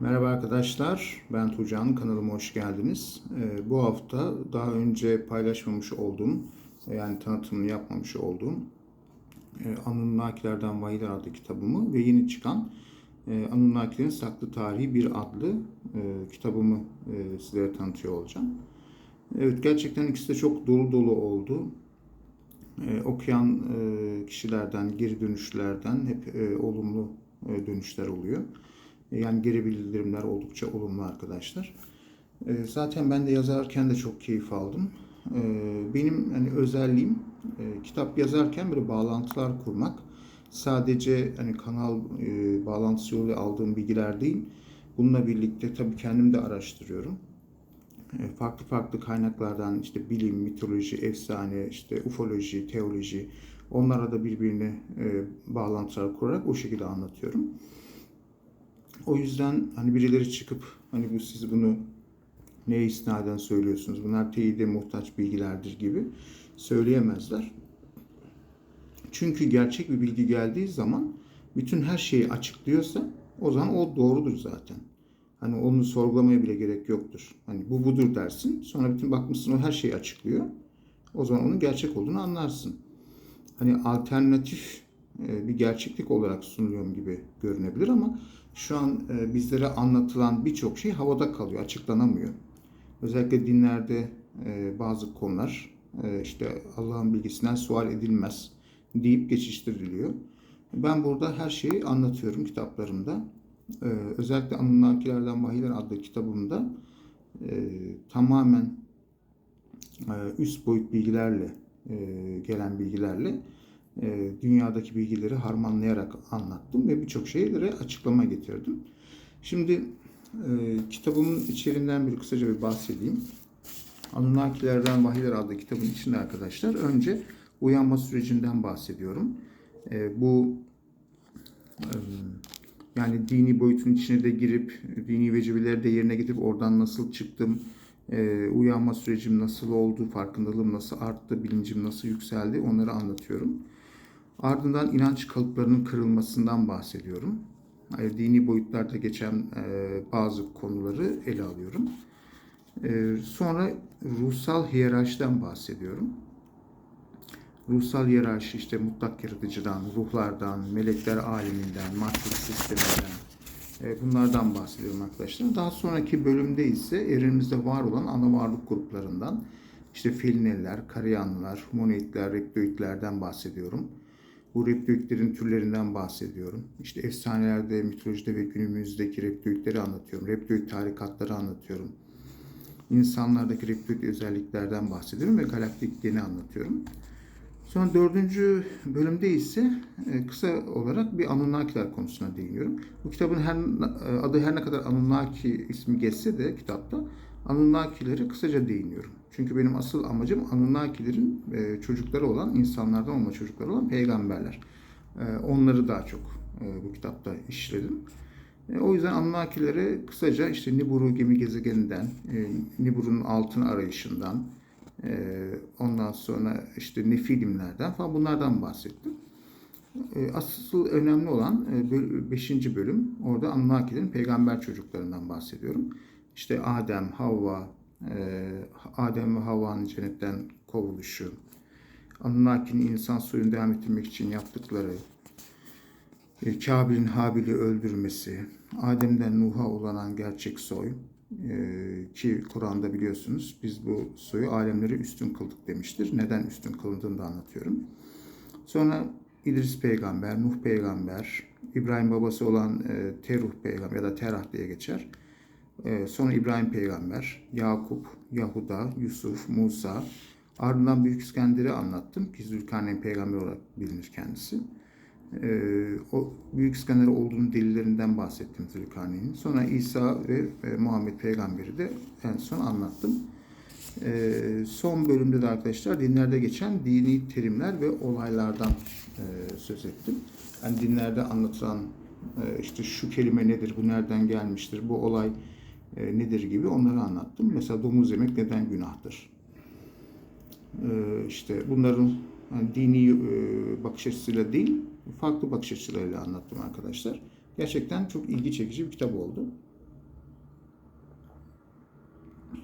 Merhaba arkadaşlar, ben Tuğcan, kanalıma hoş geldiniz. Ee, bu hafta daha önce paylaşmamış olduğum, yani tanıtımını yapmamış olduğum e, Anunnakilerden Vahiyler adlı kitabımı ve yeni çıkan e, Anunnakilerin Saklı Tarihi bir adlı e, kitabımı e, sizlere tanıtıyor olacağım. Evet, gerçekten ikisi de çok dolu dolu oldu. E, okuyan e, kişilerden, geri dönüşlerden hep olumlu dönüşler oluyor. Yani geri bildirimler oldukça olumlu arkadaşlar. Ee, Zaten ben de yazarken de çok keyif aldım. Ee, Benim hani özelliğim e, kitap yazarken böyle bağlantılar kurmak. Sadece hani kanal e, bağlantısı yoluyla aldığım bilgiler değil. Bununla birlikte tabii kendim de araştırıyorum. E, Farklı farklı kaynaklardan işte bilim, mitoloji, efsane, işte ufoloji, teoloji onlara da birbirine e, bağlantılar kurarak o şekilde anlatıyorum. O yüzden hani birileri çıkıp hani bu siz bunu neye isnaden söylüyorsunuz? Bunlar teyide muhtaç bilgilerdir gibi söyleyemezler. Çünkü gerçek bir bilgi geldiği zaman bütün her şeyi açıklıyorsa o zaman o doğrudur zaten. Hani onu sorgulamaya bile gerek yoktur. Hani bu budur dersin. Sonra bütün bakmışsın o her şeyi açıklıyor. O zaman onun gerçek olduğunu anlarsın. Hani alternatif bir gerçeklik olarak sunuluyorum gibi görünebilir ama şu an e, bizlere anlatılan birçok şey havada kalıyor, açıklanamıyor. Özellikle dinlerde e, bazı konular e, işte Allah'ın bilgisinden sual edilmez deyip geçiştiriliyor. Ben burada her şeyi anlatıyorum kitaplarımda. Özellikle Anunnakilerden Vahiyler adlı kitabımda tamamen üst boyut bilgilerle gelen bilgilerle e, dünyadaki bilgileri harmanlayarak anlattım ve birçok şeylere açıklama getirdim. Şimdi e, kitabımın içeriğinden bir kısaca bir bahsedeyim. Anunnakilerden Vahiyler adlı kitabın içinde arkadaşlar önce uyanma sürecinden bahsediyorum. E, bu e, yani dini boyutun içine de girip dini vecibeleri de yerine getirip oradan nasıl çıktım, e, uyanma sürecim nasıl oldu, farkındalığım nasıl arttı, bilincim nasıl yükseldi onları anlatıyorum. Ardından inanç kalıplarının kırılmasından bahsediyorum. Yani dini boyutlarda geçen e, bazı konuları ele alıyorum. E, sonra ruhsal hiyerarşiden bahsediyorum. Ruhsal hiyerarşi işte mutlak yaratıcıdan, ruhlardan, melekler aleminden, matris sisteminden e, bunlardan bahsediyorum arkadaşlar. Daha sonraki bölümde ise evrenimizde var olan ana varlık gruplarından işte felineliler, karayanlılar, humanoidler, reptoidlerden bahsediyorum. Bu reptoidlerin türlerinden bahsediyorum. İşte efsanelerde, mitolojide ve günümüzdeki reptoidleri anlatıyorum. Reptoid tarikatları anlatıyorum. İnsanlardaki reptoid özelliklerden bahsediyorum ve galaktik geni anlatıyorum. Sonra dördüncü bölümde ise e, kısa olarak bir Anunnakiler konusuna değiniyorum. Bu kitabın her, adı her ne kadar Anunnaki ismi geçse de kitapta Anunnakileri kısaca değiniyorum. Çünkü benim asıl amacım Anunnakilerin e, çocukları olan, insanlardan olma çocukları olan peygamberler. E, onları daha çok e, bu kitapta işledim. O yüzden Anunnakilere kısaca işte Nibiru gemi gezegeninden, Nibiru'nun altın arayışından, ondan sonra işte Nefilimlerden falan bunlardan bahsettim. Asıl önemli olan 5. E, bölüm orada Anunnakilerin peygamber çocuklarından bahsediyorum. İşte Adem, Havva, e, Adem ve Havva'nın cennetten kovuluşu, Anunnaki'nin insan soyunu devam ettirmek için yaptıkları, e, Kabil'in Habil'i öldürmesi, Adem'den Nuh'a ulanan gerçek soy, e, ki Kur'an'da biliyorsunuz biz bu soyu alemleri üstün kıldık demiştir. Neden üstün kılındığını da anlatıyorum. Sonra İdris peygamber, Nuh peygamber, İbrahim babası olan e, Teruh peygamber ya da Terah diye geçer. Ee, sonra İbrahim peygamber, Yakup, Yahuda, Yusuf, Musa. Ardından Büyük İskender'i anlattım ki Zülkarneyn peygamber olarak bilinir kendisi. Ee, o Büyük İskender olduğunun delillerinden bahsettim Zülkarneyn'in. Sonra İsa ve Muhammed peygamberi de en son anlattım. Ee, son bölümde de arkadaşlar dinlerde geçen dini terimler ve olaylardan e, söz ettim. Yani dinlerde anlatılan e, işte şu kelime nedir, bu nereden gelmiştir, bu olay e, nedir gibi onları anlattım. Mesela domuz yemek neden günahtır? E, işte bunların yani dini e, bakış açısıyla değil, farklı bakış açılarıyla anlattım arkadaşlar. Gerçekten çok ilgi çekici bir kitap oldu.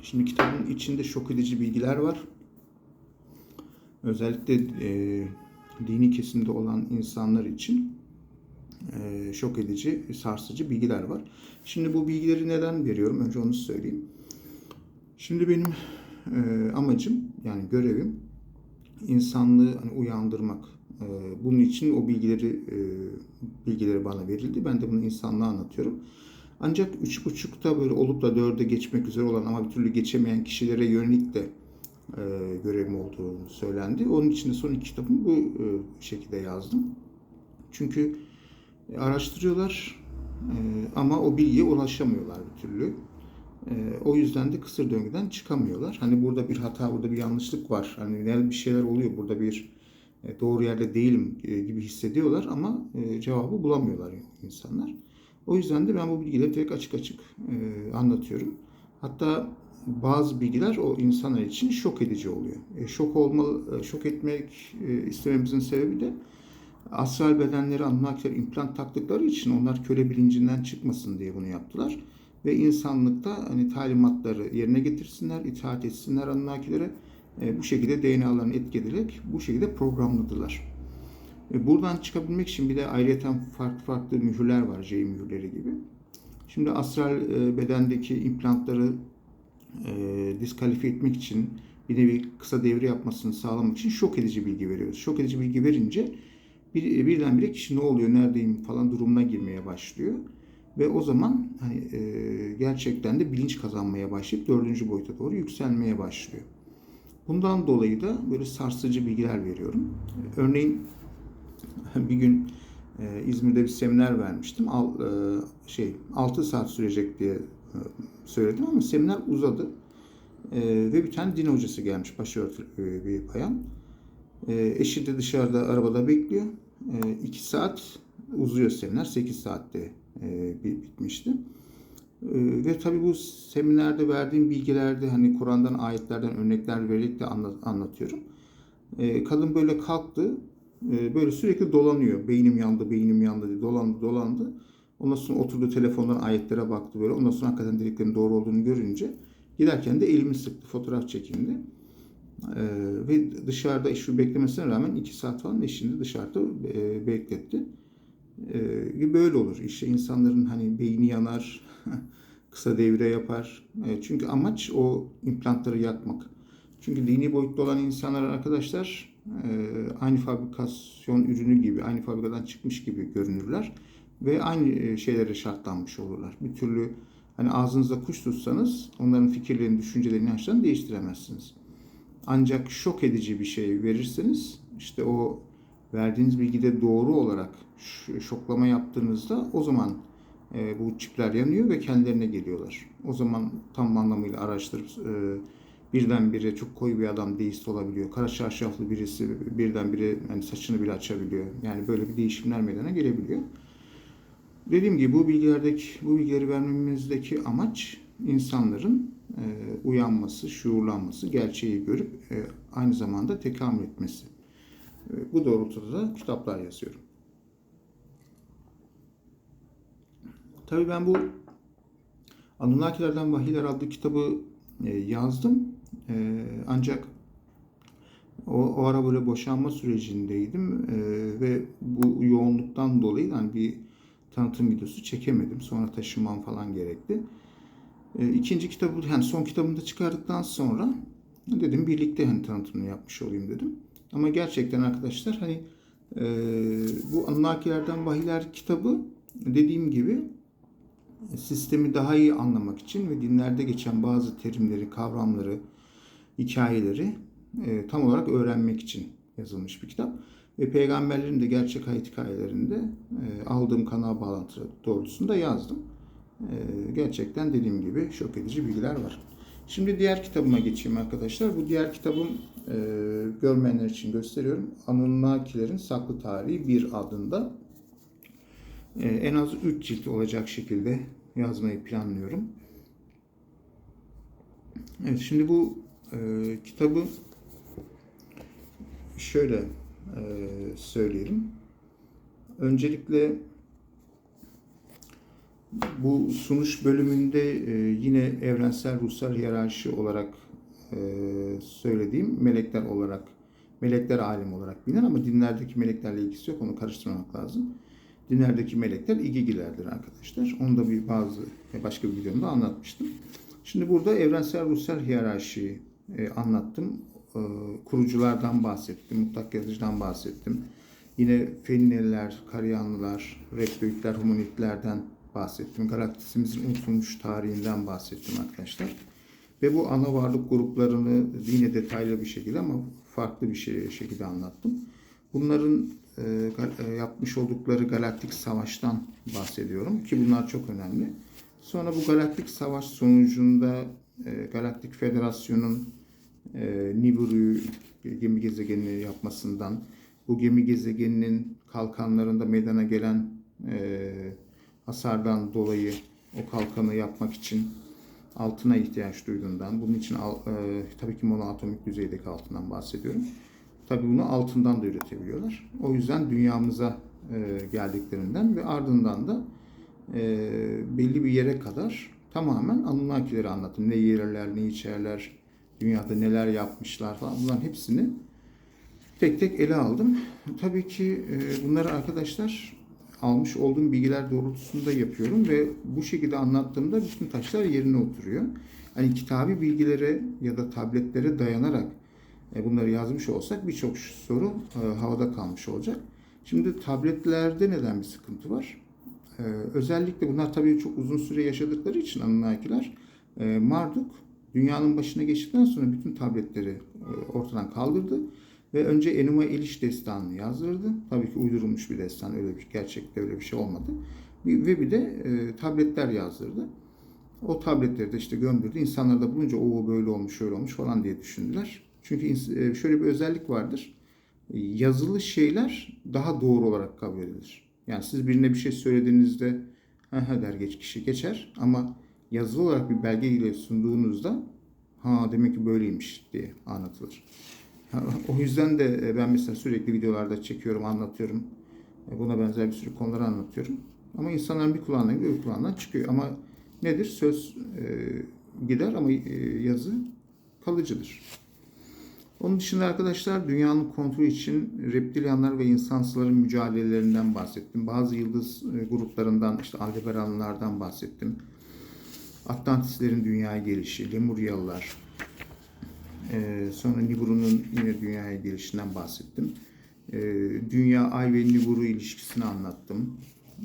Şimdi kitabın içinde şok edici bilgiler var. Özellikle e, dini kesimde olan insanlar için şok edici, sarsıcı bilgiler var. Şimdi bu bilgileri neden veriyorum? Önce onu söyleyeyim. Şimdi benim e, amacım yani görevim insanlığı hani uyandırmak. E, bunun için o bilgileri e, bilgileri bana verildi. Ben de bunu insanlığa anlatıyorum. Ancak üç buçukta böyle olup da dörde geçmek üzere olan ama bir türlü geçemeyen kişilere yönelik de e, görevim olduğu söylendi. Onun için de son iki kitabımı bu e, şekilde yazdım. Çünkü e, araştırıyorlar e, ama o bilgiye ulaşamıyorlar bir türlü. E, o yüzden de kısır döngüden çıkamıyorlar. Hani burada bir hata, burada bir yanlışlık var. Hani bir şeyler oluyor. Burada bir e, doğru yerde değilim e, gibi hissediyorlar ama e, cevabı bulamıyorlar insanlar. O yüzden de ben bu bilgileri direkt açık açık e, anlatıyorum. Hatta bazı bilgiler o insanlar için şok edici oluyor. E, şok olmalı, e, şok etmek e, istememizin sebebi de astral bedenleri Anunnakilere implant taktıkları için onlar köle bilincinden çıkmasın diye bunu yaptılar. Ve insanlıkta hani talimatları yerine getirsinler, itaat etsinler Anunnakilere. E, bu şekilde DNA'larını etki ederek bu şekilde programladılar. E, buradan çıkabilmek için bir de ayrıyeten farklı farklı mühürler var, J mühürleri gibi. Şimdi astral e, bedendeki implantları e, diskalifiye etmek için bir nevi kısa devre yapmasını sağlamak için şok edici bilgi veriyoruz. Şok edici bilgi verince bir, birdenbire kişi ne oluyor, neredeyim falan durumuna girmeye başlıyor. Ve o zaman hani, e, gerçekten de bilinç kazanmaya başlayıp dördüncü boyuta doğru yükselmeye başlıyor. Bundan dolayı da böyle sarsıcı bilgiler veriyorum. Örneğin bir gün e, İzmir'de bir seminer vermiştim. Al, e, şey 6 saat sürecek diye e, söyledim ama seminer uzadı. E, ve bir tane din hocası gelmiş başörtülü e, bir bayan. E, eşi de dışarıda arabada bekliyor. 2 e, saat uzuyor seminer. 8 saatte e, bitmişti. E, ve tabii bu seminerde verdiğim bilgilerde hani Kur'an'dan ayetlerden örnekler vererek de anlat, anlatıyorum. Kadın böyle kalktı. E, böyle sürekli dolanıyor. Beynim yandı, beynim yandı diye dolandı, dolandı. Ondan sonra oturdu telefondan ayetlere baktı böyle. Ondan sonra hakikaten dediklerinin doğru olduğunu görünce giderken de elimi sıktı, fotoğraf çekindi. Ee, ve dışarıda işi beklemesine rağmen iki saat falan eşini dışarıda e, bekletti. Ee, böyle olur. İşte insanların hani beyni yanar, kısa devre yapar. E, çünkü amaç o implantları yakmak. Çünkü dini boyutta olan insanlar arkadaşlar e, aynı fabrikasyon ürünü gibi, aynı fabrikadan çıkmış gibi görünürler ve aynı e, şeylere şartlanmış olurlar. Bir türlü hani ağzınızda kuş tutsanız onların fikirlerini, düşüncelerini, inançlarını değiştiremezsiniz. Ancak şok edici bir şey verirseniz işte o verdiğiniz bilgide doğru olarak şoklama yaptığınızda o zaman e, bu çipler yanıyor ve kendilerine geliyorlar. O zaman tam anlamıyla araştırıp e, birdenbire çok koyu bir adam deist olabiliyor. Kara çarşaflı birisi birdenbire yani saçını bile açabiliyor. Yani böyle bir değişimler meydana gelebiliyor. Dediğim gibi bu bilgilerdeki bu bilgileri vermemizdeki amaç insanların e, uyanması, şuurlanması, gerçeği görüp e, aynı zamanda tekamül etmesi. E, bu doğrultuda da kitaplar yazıyorum. Tabii ben bu Anunnakilerden Vahiyler adlı kitabı e, yazdım. E, ancak o, o ara böyle boşanma sürecindeydim e, ve bu yoğunluktan dolayı yani bir tanıtım videosu çekemedim. Sonra taşınmam falan gerekti. E, ikinci kitabı, yani son kitabını da çıkardıktan sonra dedim birlikte hani tanıtımını yapmış olayım dedim. Ama gerçekten arkadaşlar hani e, bu Anunnakilerden Vahiler kitabı dediğim gibi sistemi daha iyi anlamak için ve dinlerde geçen bazı terimleri, kavramları, hikayeleri e, tam olarak öğrenmek için yazılmış bir kitap. Ve peygamberlerin de gerçek hayat hikayelerinde e, aldığım kanal bağlantıları doğrultusunda yazdım. E, gerçekten dediğim gibi şok edici bilgiler var. Şimdi diğer kitabıma geçeyim arkadaşlar. Bu diğer kitabım e, görmeyenler için gösteriyorum. Anunnakilerin Saklı Tarihi 1 adında. E, en az 3 cilt olacak şekilde yazmayı planlıyorum. Evet şimdi bu e, kitabı şöyle e, söyleyelim. Öncelikle Bu sunuş bölümünde e, yine evrensel ruhsal hiyerarşi olarak e, söylediğim melekler olarak, melekler alim olarak bilinen ama dinlerdeki meleklerle ilgisi yok. Onu karıştırmamak lazım. Dinlerdeki melekler igigilerdir arkadaşlar. Onu da bir bazı başka bir videomda anlatmıştım. Şimdi burada evrensel ruhsal hiyerarşiyi e, anlattım. E, kuruculardan bahsettim, mutlak yaratıcıdan bahsettim. Yine Fenliler, Karyanlılar, Reptoidler, Hominidlerden bahsettim. Galaktisimizin unutulmuş tarihinden bahsettim arkadaşlar. Ve bu ana varlık gruplarını yine detaylı bir şekilde ama farklı bir şey, şekilde anlattım. Bunların e, e, yapmış oldukları galaktik savaştan bahsediyorum ki bunlar çok önemli. Sonra bu galaktik savaş sonucunda e, Galaktik Federasyon'un e, Nibiru'yu gemi gezegenini yapmasından, bu gemi gezegeninin kalkanlarında meydana gelen e, hasardan dolayı o kalkanı yapmak için altına ihtiyaç duyduğundan, bunun için e, tabii ki monoatomik düzeydeki altından bahsediyorum. Tabii bunu altından da üretebiliyorlar. O yüzden dünyamıza e, geldiklerinden ve ardından da e, belli bir yere kadar tamamen Anunnakileri anlattım. Ne yerler, ne içerler, dünyada neler yapmışlar falan bunların hepsini tek tek ele aldım. Tabii ki e, bunları arkadaşlar almış olduğum bilgiler doğrultusunda yapıyorum ve bu şekilde anlattığımda bütün taşlar yerine oturuyor. Hani kitabi bilgilere ya da tabletlere dayanarak e, bunları yazmış olsak birçok soru e, havada kalmış olacak. Şimdi tabletlerde neden bir sıkıntı var? E, özellikle bunlar tabii çok uzun süre yaşadıkları için Anunnakiler Marduk dünyanın başına geçtikten sonra bütün tabletleri ortadan kaldırdı ve önce Enuma Eliş destanını yazdırdı. Tabii ki uydurulmuş bir destan, öyle bir gerçekte öyle bir şey olmadı. Bir, ve bir de e, tabletler yazdırdı. O tabletleri de işte gömdürdü. İnsanlar da bulunca o böyle olmuş, şöyle olmuş falan diye düşündüler. Çünkü e, şöyle bir özellik vardır. Yazılı şeyler daha doğru olarak kabul edilir. Yani siz birine bir şey söylediğinizde ha der geç kişi geçer ama yazılı olarak bir belge ile sunduğunuzda ha demek ki böyleymiş diye anlatılır. O yüzden de e, ben mesela sürekli videolarda çekiyorum, anlatıyorum. E, Buna benzer bir sürü konuları anlatıyorum. Ama insanların bir kulağından gidiyor, bir kulağından çıkıyor. Ama nedir? Söz e, gider ama yazı kalıcıdır. Onun dışında arkadaşlar dünyanın kontrolü için reptilyanlar ve insansıların mücadelelerinden bahsettim. Bazı yıldız gruplarından işte Aldebaranlılardan bahsettim. Atlantislerin dünyaya gelişi, Lemuryalılar, ee, sonra Nibiru'nun yine dünyaya gelişinden bahsettim. Ee, Dünya, Ay ve Nibiru ilişkisini anlattım.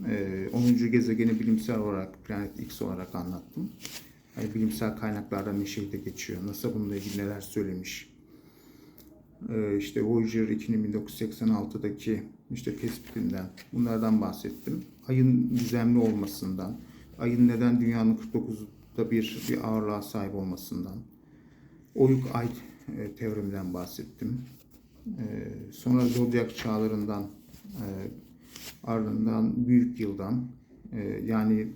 Ee, 10. gezegeni bilimsel olarak Planet X olarak anlattım. Yani bilimsel kaynaklardan ne şeyde geçiyor, NASA bununla ilgili neler söylemiş. Ee, işte Voyager 2'nin 1986'daki işte tespitinden bunlardan bahsettim. Ayın gizemli olmasından, ayın neden dünyanın 49'da bir bir ağırlığa sahip olmasından, Oyuk Ay e, teoreminden bahsettim. E, sonra zodyak çağlarından e, ardından büyük yıldan yani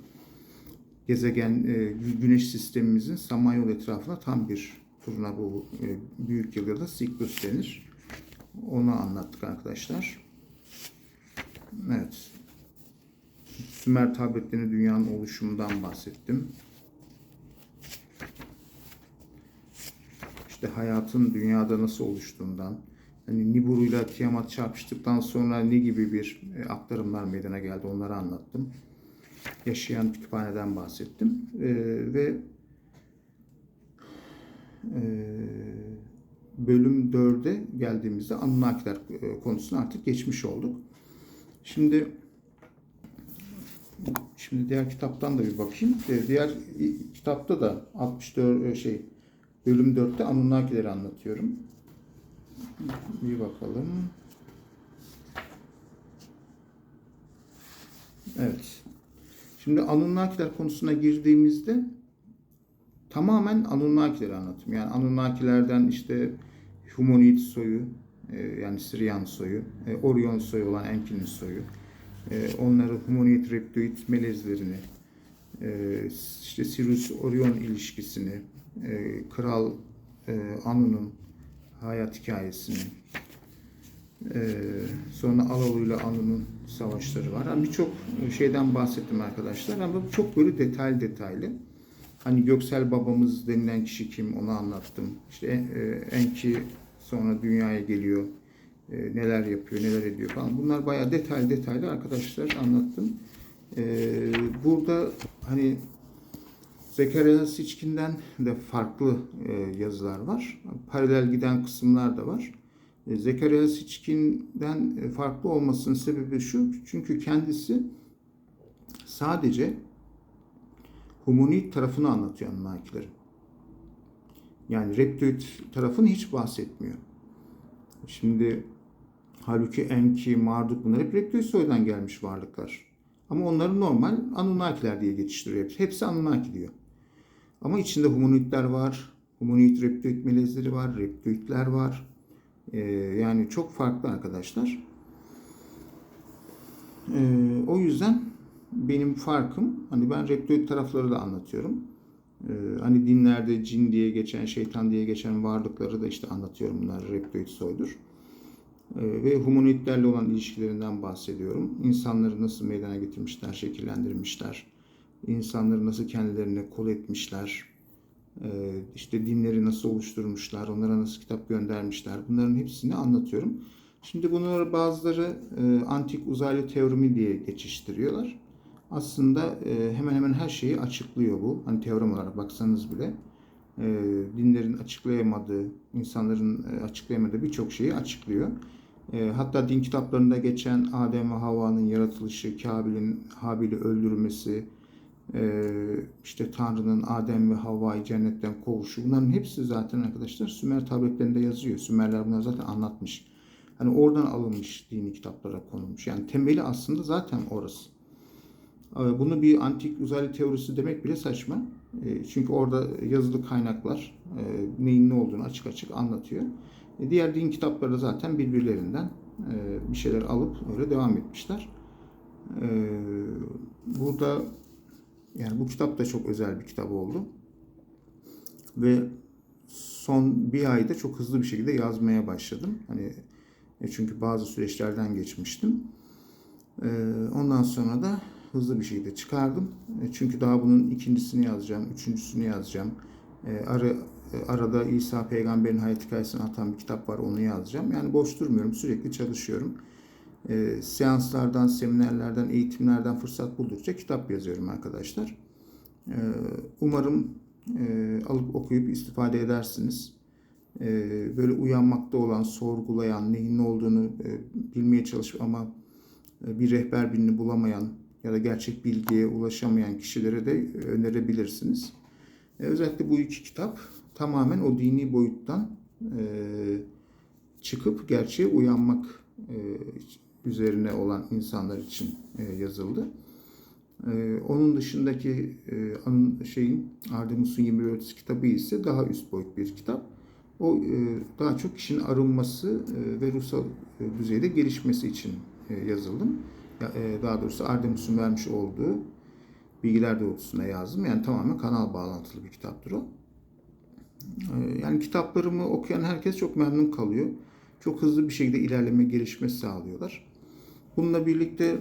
gezegen gü- güneş sistemimizin Samanyolu etrafına tam bir turuna bu büyük yıl ya da siklus denir. Onu anlattık arkadaşlar. Evet. Sümer tabletlerinin dünyanın oluşumundan bahsettim. İşte hayatın dünyada nasıl oluştuğundan, hani Nibiru ile Tiamat çarpıştıktan sonra ne gibi bir e, aktarımlar meydana geldi onları anlattım. Yaşayan kütüphaneden bahsettim. E, ve e, bölüm 4'e geldiğimizde Anunnakiler e, konusuna artık geçmiş olduk. Şimdi Şimdi diğer kitaptan da bir bakayım. E, Diğer kitapta da 64 e, şey bölüm 4'te Anunnakileri anlatıyorum. Bir bakalım. Evet. Şimdi Anunnakiler konusuna girdiğimizde tamamen Anunnakileri anlatım. Yani Anunnakilerden işte Humonid soyu, e, yani Sirian soyu, e, Orion soyu olan Enki'nin soyu, e, onları Humonid Reptoid melezlerini, işte Sirius Orion ilişkisini, e, Kral e, Anu'nun hayat hikayesini, sonra Alalı ile Anlı'nın savaşları var. Yani Birçok şeyden bahsettim arkadaşlar ama çok böyle detaylı detaylı. Hani Göksel babamız denilen kişi kim onu anlattım. İşte e, Enki sonra dünyaya geliyor. E, neler yapıyor, neler ediyor falan. Bunlar bayağı detaylı detaylı arkadaşlar anlattım. E, burada hani Zekeriya Siçkin'den de farklı e, yazılar var. Paralel giden kısımlar da var. E, Zekeriya Siçkin'den e, farklı olmasının sebebi şu. Çünkü kendisi sadece humanist tarafını anlatıyor Anunnakilerin. Yani reptoid tarafını hiç bahsetmiyor. Şimdi halbuki Enki, Marduk bunlar hep reptoid soydan gelmiş varlıklar. Ama onları normal Anunnakiler diye geçiştiriyor. Hepsi, Anunnaki diyor. Ama içinde humanoidler var. Humanoid reptoid melezleri var. Reptoidler var. Ee, yani çok farklı arkadaşlar. Ee, o yüzden benim farkım hani ben reptoid tarafları da anlatıyorum. Ee, hani dinlerde cin diye geçen, şeytan diye geçen varlıkları da işte anlatıyorum. Bunlar reptoid soydur. Ee, ve humanoidlerle olan ilişkilerinden bahsediyorum. İnsanları nasıl meydana getirmişler, şekillendirmişler. İnsanları nasıl kendilerine kol etmişler. Ee, işte dinleri nasıl oluşturmuşlar, onlara nasıl kitap göndermişler. Bunların hepsini anlatıyorum. Şimdi bunları bazıları e, antik uzaylı teoremi diye geçiştiriyorlar. Aslında e, hemen hemen her şeyi açıklıyor bu. Hani teorem olarak baksanız bile e, dinlerin açıklayamadığı, insanların açıklayamadığı birçok şeyi açıklıyor. E, hatta din kitaplarında geçen Adem ve Havva'nın yaratılışı, Kabil'in Habil'i öldürmesi, e, işte Tanrı'nın Adem ve Havva'yı cennetten kovuşu bunların hepsi zaten arkadaşlar Sümer tabletlerinde yazıyor. Sümerler bunları zaten anlatmış. Hani oradan alınmış dini kitaplara konulmuş. Yani temeli aslında zaten orası. E, Bunu bir antik uzaylı teorisi demek bile saçma. E, Çünkü orada yazılı kaynaklar e, neyin ne olduğunu açık açık anlatıyor. E, Diğer din kitapları zaten birbirlerinden e, bir şeyler alıp öyle devam etmişler. E, Burada yani bu kitap da çok özel bir kitap oldu. Ve son bir ayda çok hızlı bir şekilde yazmaya başladım. Hani çünkü bazı süreçlerden geçmiştim. Ondan sonra da hızlı bir şekilde çıkardım. Çünkü daha bunun ikincisini yazacağım, üçüncüsünü yazacağım. Ara, arada İsa peygamberin hayat hikayesini atan bir kitap var, onu yazacağım. Yani boş durmuyorum, sürekli çalışıyorum. E, seanslardan, seminerlerden, eğitimlerden fırsat buldukça kitap yazıyorum arkadaşlar. E, umarım e, alıp okuyup istifade edersiniz. E, böyle uyanmakta olan, sorgulayan, neyin ne olduğunu e, bilmeye çalışıp ama e, bir rehber birini bulamayan ya da gerçek bilgiye ulaşamayan kişilere de e, önerebilirsiniz. E, özellikle bu iki kitap tamamen o dini boyuttan e, çıkıp gerçeğe uyanmak e, üzerine olan insanlar için e, yazıldı. E, onun dışındaki e, anın, şeyin Artemus'un 21 Öğretisi kitabı ise daha üst boyut bir kitap. O e, daha çok kişinin arınması e, ve ruhsal e, düzeyde gelişmesi için e, yazıldım. Ya, e, daha doğrusu Artemus'un vermiş olduğu bilgiler doğrultusunda yazdım. Yani tamamen kanal bağlantılı bir kitaptır o. E, yani kitaplarımı okuyan herkes çok memnun kalıyor. Çok hızlı bir şekilde ilerleme, gelişme sağlıyorlar. Bununla birlikte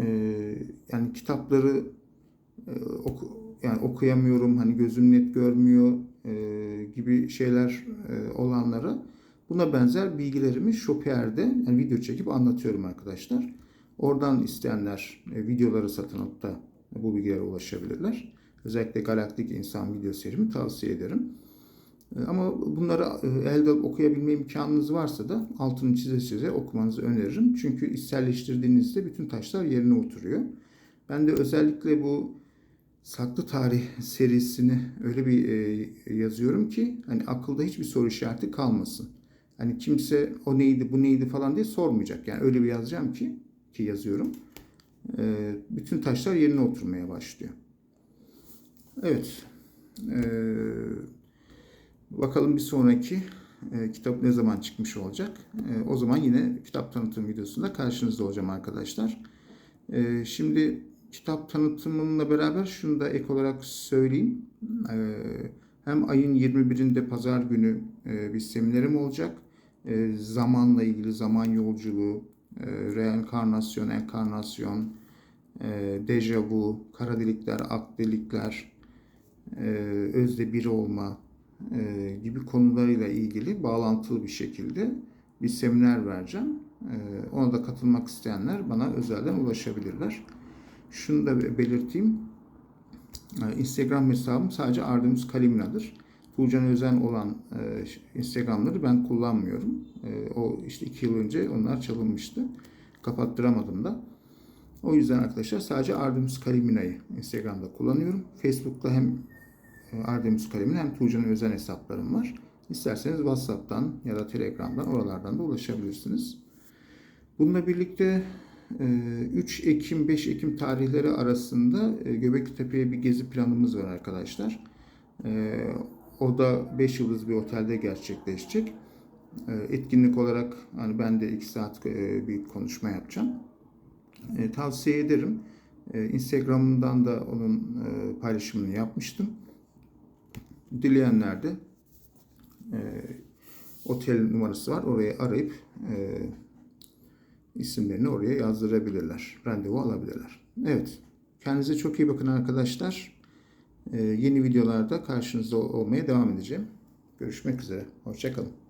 e, yani kitapları e, oku, yani okuyamıyorum, hani gözüm net görmüyor e, gibi şeyler olanlara buna benzer bilgilerimi Shopier'de yani video çekip anlatıyorum arkadaşlar. Oradan isteyenler e, videoları satın alıp da bu bilgilere ulaşabilirler. Özellikle Galaktik İnsan video serimi tavsiye ederim. E, Ama bunları e, elde okuyabilme imkanınız varsa da altını çize çize okumanızı öneririm. Çünkü içselleştirdiğinizde bütün taşlar yerine oturuyor. Ben de özellikle bu Saklı Tarih serisini öyle bir yazıyorum ki hani akılda hiçbir soru işareti kalmasın. Hani kimse o neydi bu neydi falan diye sormayacak. Yani öyle bir yazacağım ki ki yazıyorum. E, bütün taşlar yerine oturmaya başlıyor. Evet. Eee Bakalım bir sonraki e, kitap ne zaman çıkmış olacak. E, o zaman yine kitap tanıtım videosunda karşınızda olacağım arkadaşlar. E, şimdi kitap tanıtımımla beraber şunu da ek olarak söyleyeyim. E, hem ayın 21'inde pazar günü e, bir seminerim olacak. e, zamanla ilgili zaman yolculuğu, e, reenkarnasyon, enkarnasyon, e, dejavu, kara delikler, ak delikler, e, özde bir olma e, gibi konularıyla ilgili bağlantılı bir şekilde bir seminer vereceğim. E, ona da katılmak isteyenler bana özelden ulaşabilirler. Şunu da be- belirteyim. E, Instagram hesabım sadece Artemis Kalimina'dır. Tuğcan Özen olan e, Instagram'ları ben kullanmıyorum. E, o işte iki yıl önce onlar çalınmıştı. Kapattıramadım da. O yüzden arkadaşlar sadece Artemis Kalimina'yı Instagram'da kullanıyorum. Facebook'ta hem e, Artemis Kalem'in hem Tuğcan'ın özel hesaplarım var. İsterseniz WhatsApp'tan ya da Telegram'dan oralardan da ulaşabilirsiniz. Bununla birlikte e, 3 Ekim 5 Ekim tarihleri arasında e, Göbekli Tepe'ye bir gezi planımız var arkadaşlar. O da 5 yıldız bir otelde gerçekleşecek. E, Etkinlik olarak hani ben de 2 saat e, bir konuşma yapacağım. E, Tavsiye ederim. E, Instagram'dan da onun paylaşımını yapmıştım. Dileyenler de otel numarası var. Oraya arayıp isimlerini oraya yazdırabilirler. Randevu alabilirler. Evet. Kendinize çok iyi bakın arkadaşlar. E, yeni videolarda karşınızda olmaya devam edeceğim. Görüşmek üzere. Hoşçakalın.